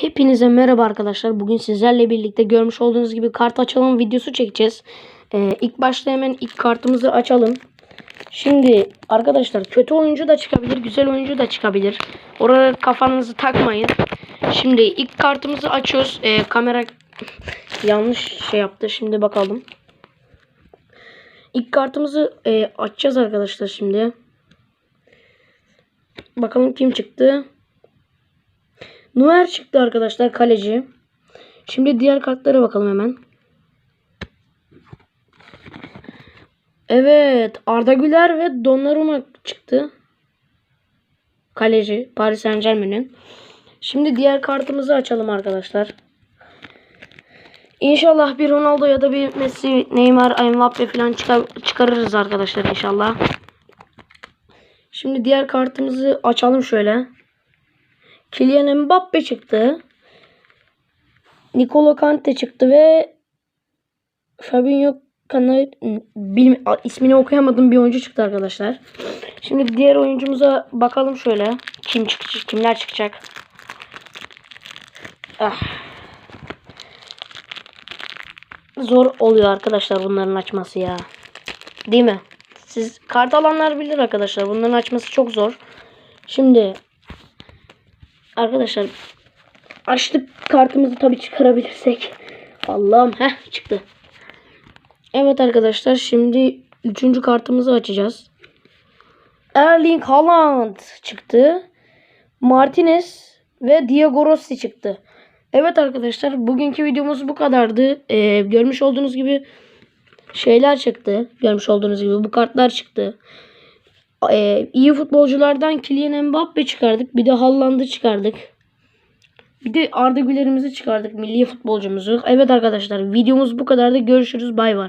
Hepinize merhaba arkadaşlar. Bugün sizlerle birlikte görmüş olduğunuz gibi kart açalım videosu çekeceğiz. Ee, ilk başta hemen ilk kartımızı açalım. Şimdi arkadaşlar kötü oyuncu da çıkabilir, güzel oyuncu da çıkabilir. Oraya kafanızı takmayın. Şimdi ilk kartımızı açıyoruz. Ee, kamera yanlış şey yaptı. Şimdi bakalım. İlk kartımızı e, açacağız arkadaşlar şimdi. Bakalım kim çıktı. Nuer çıktı arkadaşlar kaleci. Şimdi diğer kartlara bakalım hemen. Evet Arda Güler ve Donnarumma çıktı. Kaleci Paris Saint Germain'in. Şimdi diğer kartımızı açalım arkadaşlar. İnşallah bir Ronaldo ya da bir Messi, Neymar, Mbappe falan çıkar, çıkarırız arkadaşlar inşallah. Şimdi diğer kartımızı açalım şöyle. Kylian Mbappe çıktı. Nicolo Kante çıktı ve Fabinho Cannavaro bilmi- ismini okuyamadım bir oyuncu çıktı arkadaşlar. Şimdi diğer oyuncumuza bakalım şöyle. Kim çıkacak, kimler çıkacak? Ah. Zor oluyor arkadaşlar bunların açması ya. Değil mi? Siz kart alanlar bilir arkadaşlar. Bunların açması çok zor. Şimdi arkadaşlar açtık kartımızı tabi çıkarabilirsek. Allah'ım heh çıktı. Evet arkadaşlar şimdi üçüncü kartımızı açacağız. Erling Haaland çıktı. Martinez ve Diego Rossi çıktı. Evet arkadaşlar bugünkü videomuz bu kadardı. Ee, görmüş olduğunuz gibi şeyler çıktı. Görmüş olduğunuz gibi bu kartlar çıktı. Ee, iyi futbolculardan Kylian Mbappe çıkardık. Bir de Haaland'ı çıkardık. Bir de Arda Güler'imizi çıkardık. Milli futbolcumuzu. Evet arkadaşlar videomuz bu kadardı. Görüşürüz. Bay var.